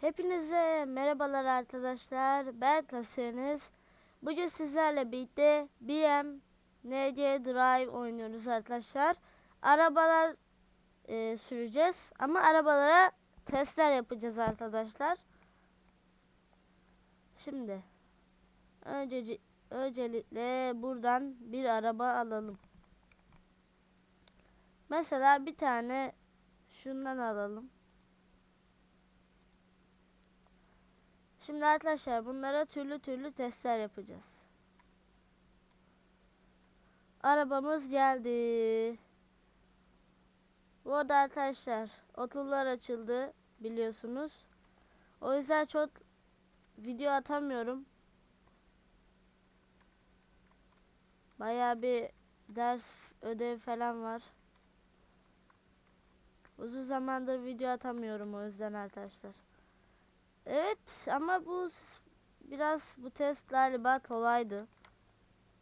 Hepinize merhabalar arkadaşlar. Ben Tasiriniz. Bugün sizlerle birlikte BM NC Drive oynuyoruz arkadaşlar. Arabalar e, süreceğiz ama arabalara testler yapacağız arkadaşlar. Şimdi önce öncelikle buradan bir araba alalım. Mesela bir tane şundan alalım. Şimdi arkadaşlar bunlara türlü türlü testler yapacağız. Arabamız geldi. Bu arada arkadaşlar okullar açıldı biliyorsunuz. O yüzden çok video atamıyorum. Bayağı bir ders ödev falan var. Uzun zamandır video atamıyorum o yüzden arkadaşlar. Evet ama bu biraz bu test galiba kolaydı.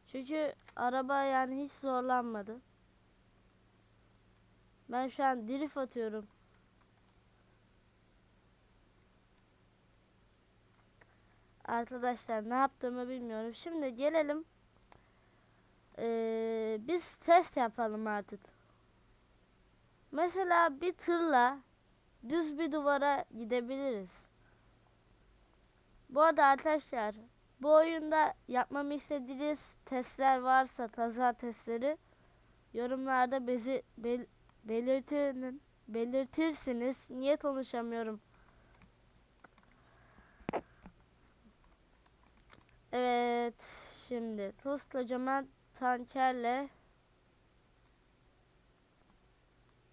Çünkü araba yani hiç zorlanmadı. Ben şu an drift atıyorum. Arkadaşlar ne yaptığımı bilmiyorum. Şimdi gelelim. Ee, biz test yapalım artık. Mesela bir tırla düz bir duvara gidebiliriz. Bu arada arkadaşlar bu oyunda yapmamı istediğiniz testler varsa taza testleri yorumlarda bezi bel, belirtirin belirtirsiniz. Niye konuşamıyorum? Evet şimdi tuz kocaman tankerle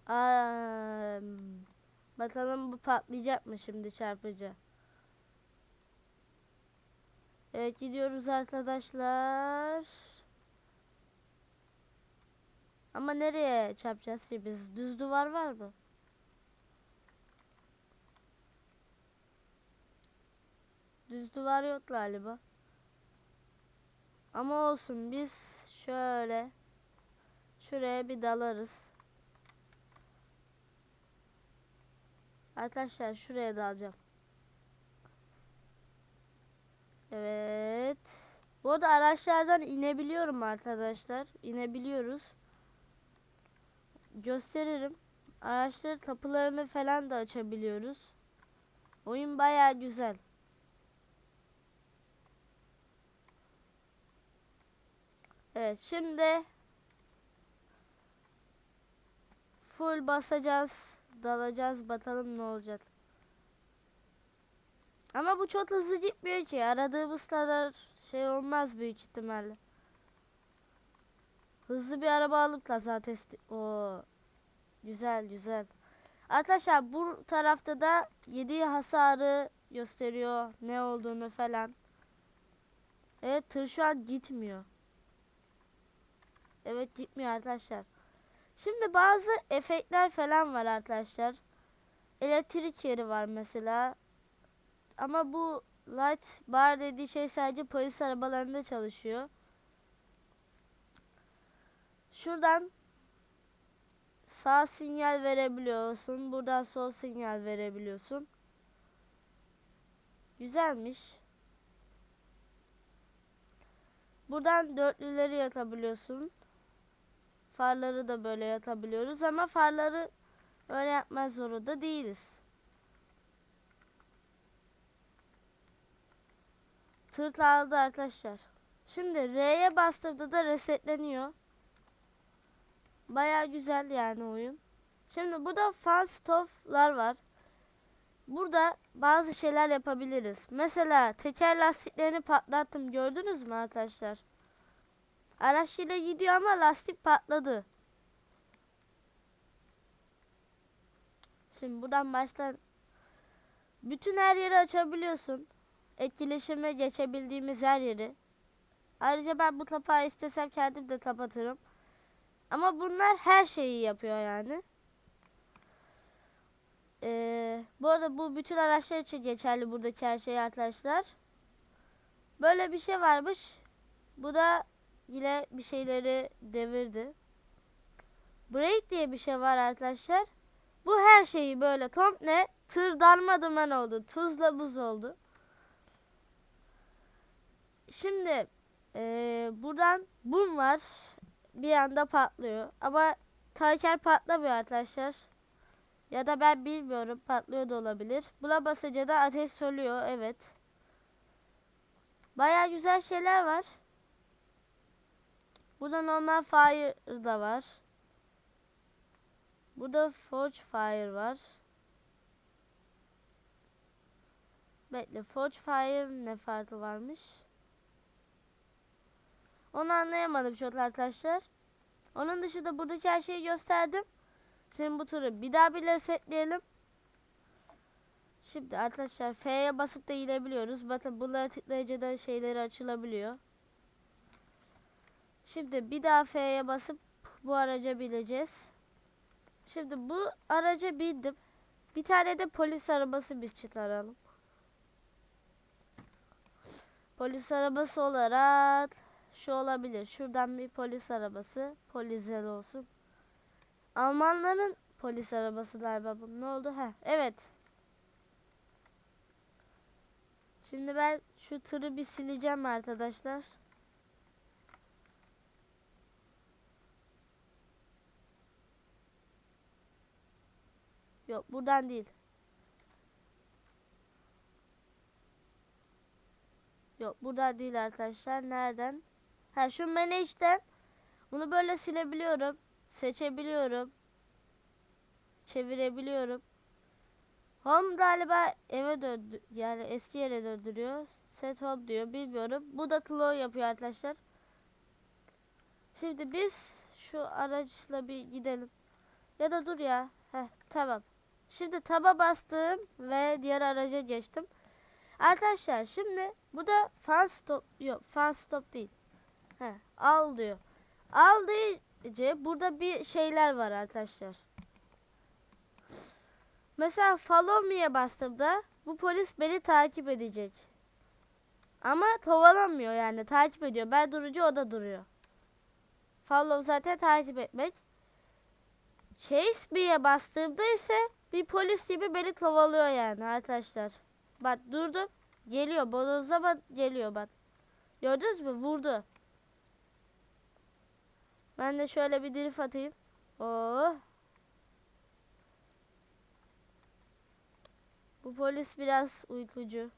Aa, bakalım bu patlayacak mı şimdi çarpıcı? Evet gidiyoruz arkadaşlar. Ama nereye çarpacağız ki biz? Düz duvar var mı? Düz duvar yok galiba. Ama olsun biz şöyle şuraya bir dalarız. Arkadaşlar şuraya dalacağım. Evet. Bu arada araçlardan inebiliyorum arkadaşlar. İnebiliyoruz. Gösteririm. Araçların kapılarını falan da açabiliyoruz. Oyun bayağı güzel. Evet şimdi full basacağız. Dalacağız bakalım ne olacak. Ama bu çok hızlı gitmiyor ki. Aradığımız kadar şey olmaz büyük ihtimalle. Hızlı bir araba alıp kaza testi. Oo. Güzel güzel. Arkadaşlar bu tarafta da yediği hasarı gösteriyor. Ne olduğunu falan. Evet tır şu an gitmiyor. Evet gitmiyor arkadaşlar. Şimdi bazı efektler falan var arkadaşlar. Elektrik yeri var mesela. Ama bu light bar dediği şey sadece polis arabalarında çalışıyor. Şuradan sağ sinyal verebiliyorsun. Buradan sol sinyal verebiliyorsun. Güzelmiş. Buradan dörtlüleri yakabiliyorsun. Farları da böyle yakabiliyoruz ama farları öyle yapmaz zorunda değiliz. Tır aldı arkadaşlar. Şimdi R'ye bastığımda da resetleniyor. Baya güzel yani oyun. Şimdi burada fan stop'lar var. Burada bazı şeyler yapabiliriz. Mesela teker lastiklerini patlattım. Gördünüz mü arkadaşlar? Araç yine gidiyor ama lastik patladı. Şimdi buradan baştan bütün her yeri açabiliyorsun. Etkileşime geçebildiğimiz her yeri. Ayrıca ben bu kapağı istesem kendim de kapatırım. Ama bunlar her şeyi yapıyor yani. Ee, bu arada bu bütün araçlar için geçerli buradaki her şey arkadaşlar. Böyle bir şey varmış. Bu da yine bir şeyleri devirdi. Break diye bir şey var arkadaşlar. Bu her şeyi böyle komple tır darma duman oldu. Tuzla buz oldu. Şimdi eee, buradan bum var. Bir anda patlıyor. Ama tanker patlamıyor arkadaşlar. Ya da ben bilmiyorum. Patlıyor da olabilir. Buna basınca da ateş soluyor. Evet. Baya güzel şeyler var. Burada normal fire da var. Burada forge fire var. Bekle forge fire ne farkı varmış? Onu anlayamadım çok arkadaşlar. Onun dışında buradaki her şeyi gösterdim. Şimdi bu turu bir daha bir resetleyelim. Şimdi arkadaşlar F'ye basıp da gidebiliyoruz. Bakın bunları tıklayınca da şeyleri açılabiliyor. Şimdi bir daha F'ye basıp bu araca bineceğiz. Şimdi bu araca bindim. Bir tane de polis arabası biz çıkaralım. Polis arabası olarak şu olabilir. Şuradan bir polis arabası. Polisler olsun. Almanların polis arabası galiba bu. Ne oldu? Ha, evet. Şimdi ben şu tırı bir sileceğim arkadaşlar. Yok buradan değil. Yok buradan değil arkadaşlar. Nereden? Ha şu manage'den bunu böyle silebiliyorum. Seçebiliyorum. Çevirebiliyorum. Home galiba eve döndü yani eski yere döndürüyor. Set home diyor bilmiyorum. Bu da claw yapıyor arkadaşlar. Şimdi biz şu araçla bir gidelim. Ya da dur ya. Heh tamam. Şimdi taba bastım ve diğer araca geçtim. Arkadaşlar şimdi burada fan stop yok fan stop değil. He, al diyor. Al deyince burada bir şeyler var arkadaşlar. Mesela follow me'ye bastığımda bu polis beni takip edecek. Ama kovalamıyor yani takip ediyor. Ben durunca o da duruyor. Follow zaten takip etmek. Chase me'ye bastığımda ise bir polis gibi beni kovalıyor yani arkadaşlar. Bak durdum. Geliyor. Bodozda bak geliyor bak. Gördünüz mü? Vurdu. Ben de şöyle bir drift atayım. Oh. Bu polis biraz uykucu.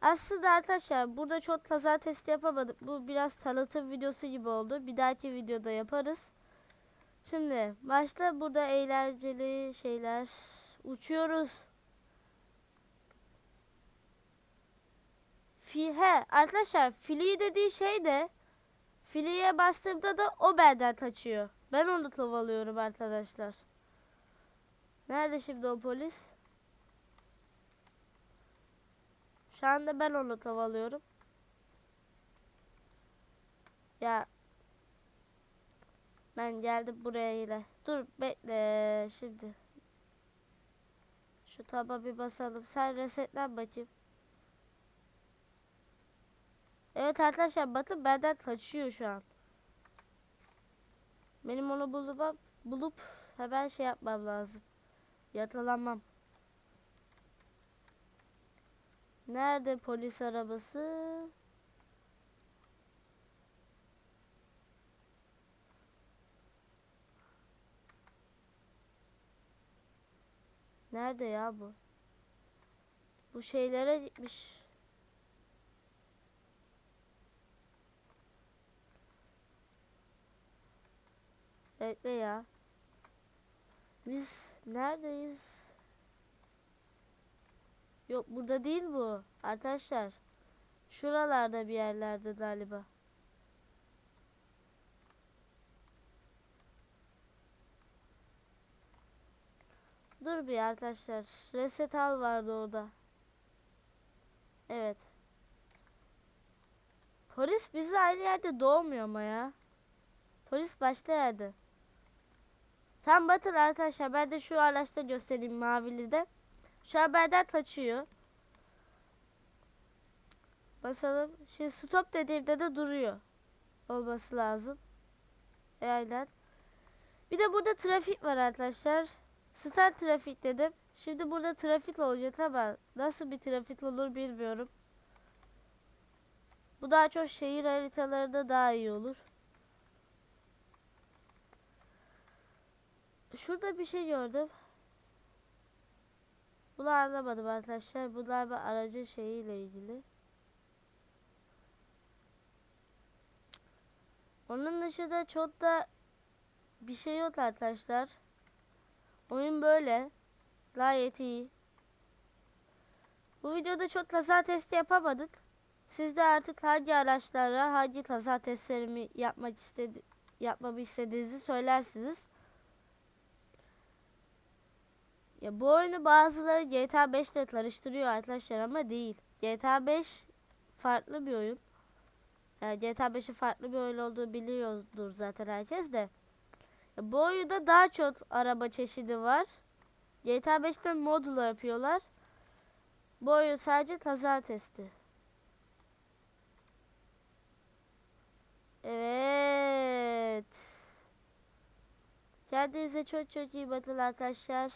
Aslında arkadaşlar burada çok kaza testi yapamadık. Bu biraz tanıtım videosu gibi oldu. Bir dahaki videoda yaparız. Şimdi başta burada eğlenceli şeyler. Uçuyoruz. Fi he arkadaşlar fili dediği şey de filiye bastığımda da o benden kaçıyor. Ben onu kovalıyorum arkadaşlar. Nerede şimdi o polis? Şu anda ben onu kovalıyorum. Ya ben geldim buraya yine. Dur bekle şimdi. Şu taba bir basalım. Sen resetlen bakayım. Evet arkadaşlar bakın benden kaçıyor şu an. Benim onu bulup bulup hemen şey yapmam lazım. Yakalanmam. Nerede polis arabası? Nerede ya bu? Bu şeylere gitmiş. Bekle ya. Biz neredeyiz? Yok burada değil bu. Arkadaşlar. Şuralarda bir yerlerde galiba. Dur bir arkadaşlar. Reset al vardı orada. Evet. Polis bizi aynı yerde doğmuyor ama ya. Polis başka yerde. Tam batın arkadaşlar. Ben de şu araçta göstereyim mavili de. Şu an benden kaçıyor. Basalım. Şimdi stop dediğimde de duruyor. Olması lazım. E, aynen. Bir de burada trafik var arkadaşlar. Start trafik dedim. Şimdi burada trafik olacak ama nasıl bir trafik olur bilmiyorum. Bu daha çok şehir haritalarında daha iyi olur. Şurada bir şey gördüm. Bunu anlamadım arkadaşlar. Bunlar bir aracın şeyiyle ilgili. Onun dışında çok da bir şey yok arkadaşlar. Oyun böyle. Gayet iyi. Bu videoda çok kaza testi yapamadık. Siz de artık hangi araçlara hangi kaza testlerimi yapmak istedi yapmamı istediğinizi söylersiniz. Ya bu oyunu bazıları GTA 5 ile karıştırıyor arkadaşlar ama değil. GTA 5 farklı bir oyun. Yani GTA 5'in farklı bir oyun olduğu biliyordur zaten herkes de. Ya bu oyunda daha çok araba çeşidi var. GTA 5'te modula yapıyorlar. Bu oyun sadece kaza testi. Evet. Kendinize çok çok iyi bakın arkadaşlar.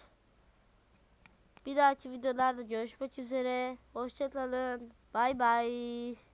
Bir dahaki videolarda görüşmek üzere. Hoşçakalın. Bay bay.